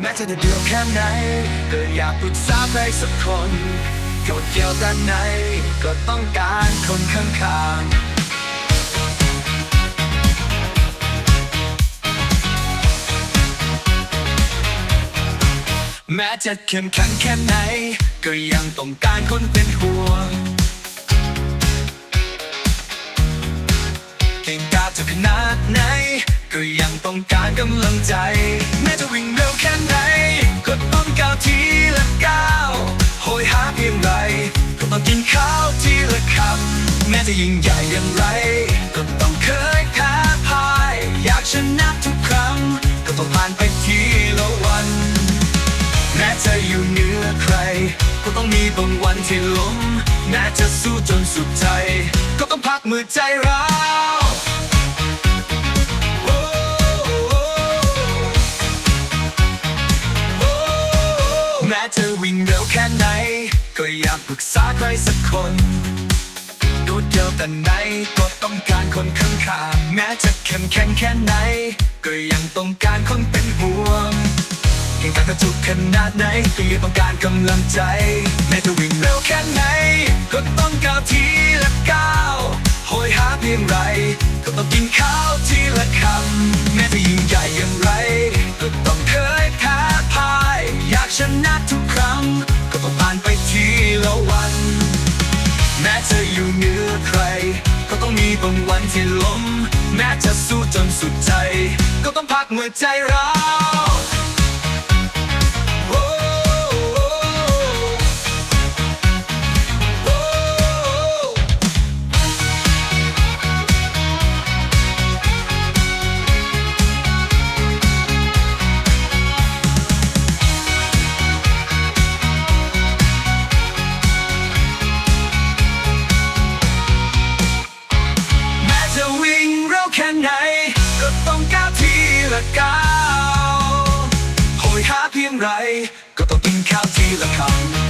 แม้จะเดือดแค่ไหน ก็อยากปรึกษาใครสักคนกรธเกี่ยวด้านในก็ต้องการคนข้างๆแม้จะเข้มแข็งแค่ไหน ก็ยังต้องการคนเป็นห่วง กำลังใจ แม้จะวิ่งเร็วแค่ไหน ก็ต้องก้าวทีละก้าวโหยหาเพียงไร ก็ต้องกินข้าวทีละคำแม้จะยิ่งใหญ่อย่างไร ก็ต้องเคยแพ้พ่าย อยากชนะทุกครั้ง ก็ต้องผ่านไปทีละวัน แม้จะอยู่เหนือใคร ก็ต้องมีบางวันที่ล้มแม้จะสู้จนสุดใจ ก็ต้องพักมือใจร้าว แม้จะวิ่งเร็วแค่ไหน ก็อยากปรึกษาใครสักคนดูเดียวแต่ไหนก็ต้องการคนข้างๆแม้จะเข้มแข็งแค่ไหน ก็ยังต้องการคนเป็นห่วงเก่งกากระจุกขนาดไหนก็ยังต้องการกำลังใจแม้จะวิ่งเร็วแค่ไหน ก็ต้องก้าวทีละก้าวโหยหาเพียงไร ก็ต้องกินข้าวทีละคำแม้จะยิ่งใหญ่อย่างไร บางวันที่ล้มแม้จะสู้จนสุดใจ ก็ต้องพักเมื่อใจเรา feel I come